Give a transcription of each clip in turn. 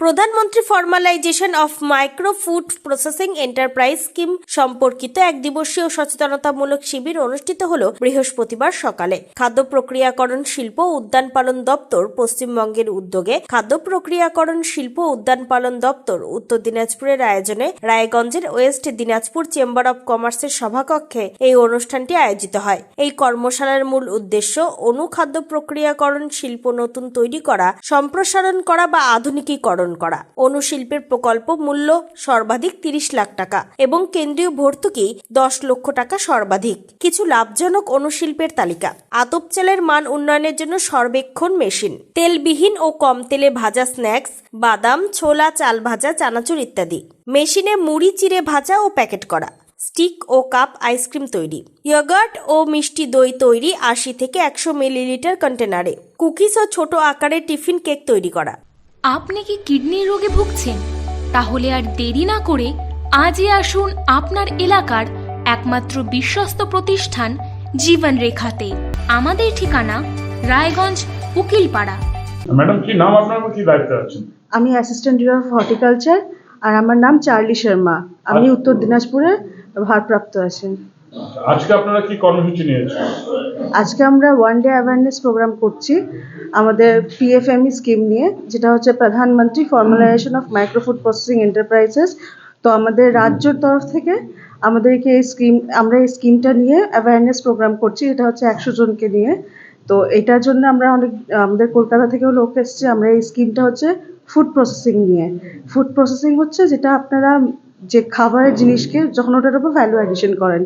প্রধানমন্ত্রী formalisation of micro food processing enterprise scheme সম্পর্কিত এক দিবসীয় সচেতনতামূলক শিবির অনুষ্ঠিত হল বৃহস্পতিবার সকালে। খাদ্য প্রক্রিয়াকরণ শিল্প উদ্যান পালন দপ্তর পশ্চিমবঙ্গের উদ্যোগে খাদ্য প্রক্রিয়াকরণ শিল্প উদ্যান পালন দপ্তর উত্তর দিনাজপুরের আয়োজনে রায়গঞ্জের ওয়েস্ট দিনাজপুর চেম্বার অব কমার্সের সভাকক্ষে এই অনুষ্ঠানটি আয়োজিত হয়। এই কর্মশালার মূল উদ্দেশ্য অনুখাদ্য প্রক্রিয়াকরণ শিল্প নতুন তৈরি করা, সম্প্রসারণ করা বা আধুনিকীকরণ। করা। অনুশিল্পের প্রকল্প মূল্য সর্বাধিক তিরিশ লাখ টাকা এবং কেন্দ্রীয় ভর্তুকি দশ লক্ষ টাকা সর্বাধিক। কিছু লাভজনক অনুশিল্পের তালিকা। আতপ চালের মান উন্নয়নের জন্য সর্বেক্ষণ মেশিন। তেলবিহীন ও কম তেলে ভাজা স্ন্যাক্স, বাদাম, ছোলা, চাল ভাজা, চানাচুর ইত্যাদি। মেশিনে মুড়ি, চিড়ে ভাজা ও প্যাকেট করা। স্টিক ও কাপ আইসক্রিম তৈরি। ইয়োগার্ট ও মিষ্টি দই তৈরি আশি থেকে একশো মিলিলিটার কন্টেনারে। কুকিজ ও ছোট আকারে টিফিন কেক তৈরি করা। আপনি কি কিডনির রোগে ভুগছেন? তাহলে আর দেরি না করে আজই আসুন আপনার এলাকার একমাত্র বিশ্বস্ত প্রতিষ্ঠান জীবন রেখাতে আমাদের ঠিকানা রায়গঞ্জ উকিলপাড়া। ম্যাডাম কি নাম আপনার কি দায়িত্বে আছেন? আমি অ্যাসিস্ট্যান্ট ডিরেক্টর অফ হর্টিকালচার আর আমার নাম চার্লি শর্মা। আমি। উত্তর দিনাজপুরে ভারপ্রাপ্ত আছি আজকে আপনারা কি কর্মসূচি নিয়েছেন? আজকে আমরা ওয়ান ডে অ্যাওয়ারনেস প্রোগ্রাম করছি, আমাদের পিএফএমই স্কিম E নিয়ে, যেটা হচ্ছে প্রধানমন্ত্রী formalisation of micro food processing enterprises তো আমাদের রাজ্যর তরফ থেকে আমাদেরকে এই স্কিম আমরা এই স্কিমটা নিয়ে অ্যাওয়ারনেস প্রোগ্রাম করছি, এটা হচ্ছে একশো জনকে নিয়ে। তো এটার জন্য আমরা অনেক, আমাদের কলকাতা থেকেও লোক এসছে, আমরা এই স্কিমটা হচ্ছে ফুড প্রসেসিং নিয়ে। ফুড প্রসেসিং হচ্ছে যেটা আপনারা যে খাবারের জিনিসকে যখন ওটার উপর ভ্যালু অ্যাডিশন করেন।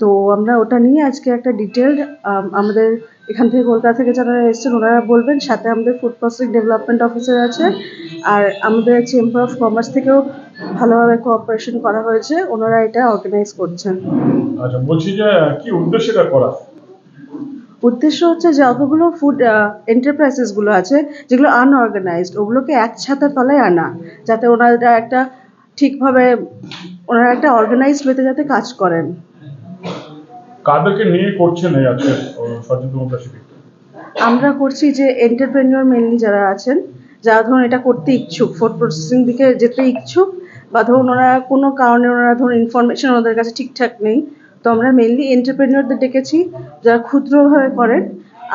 তো আমরা ওটা নিয়ে আজকে একটা ডিটেলড আমাদের এখান থেকে কলকাতা থেকে যারা এসেছেন ওনারা বলবেন সাথে আমাদের ফুড প্রসেসিং ডেভেলপমেন্ট অফিসার আছে আর আমাদের চেম্বার অফ কমার্স থেকেও ভালোভাবে কোঅপারেশন করা হয়েছে ওনারা এটা অর্গানাইজ করছেন। আচ্ছা বলছি যে কি উদ্দেশ্যে এটা করা? উদ্দেশ্য হচ্ছে যতগুলো ফুড এন্টারপ্রাইজেসগুলো আছে যেগুলো আনঅর্গানাইজড ওগুলোকে এক ছাতার তলায় আনা যাতে ওনারা একটা ঠিকভাবে ওনারা একটা অর্গানাইজড ওয়েতে যাতে কাজ করেন। কাদেরকে নিয়ে করছেন এই আজকে সচেতনতা আমরা করছি যে এন্টারপ্রেনিয়র মেনলি যারা আছেন যারা ধরুন এটা করতে ইচ্ছুক ফুড প্রসেসিং দিকে যেতে ইচ্ছুক বা ধরুন ওনারা কোনো কারণে ওনারা ধরুন ইনফরমেশন ওনাদের কাছে ঠিকঠাক নেই তো আমরা মেনলি এন্টারপ্রেনিয়রদের ডেকেছি যারা ক্ষুদ্রভাবে করেন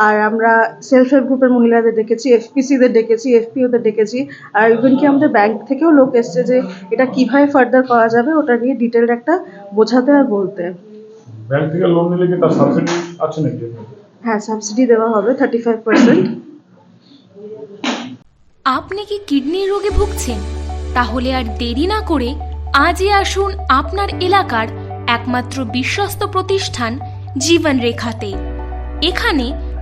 আর আমরা সেলফ হেল্প গ্রুপের মহিলাদের ডেকেছি এফপিসিদের ডেকেছি এফপিওদের ডেকেছি আর ইভেন কি আমাদের ব্যাংক থেকেও লোক এসছে যে এটা কীভাবে ফার্দার করা যাবে ওটা নিয়ে ডিটেল একটা বোঝাতে আর বলতে। ব্যাংক থেকে লোন নিলে কি তার সাবসিডি আছে নাকি? হ্যাঁ সাবসিডি দেওয়া হবে থার্টি ফাইভ পার্সেন্ট আপনি কি কিডনির রোগে ভুগছেন? তাহলে আর দেরি না করে আজই আসুন আপনার এলাকার একমাত্র বিশ্বস্ত প্রতিষ্ঠান জীবন রেখাতে এখানে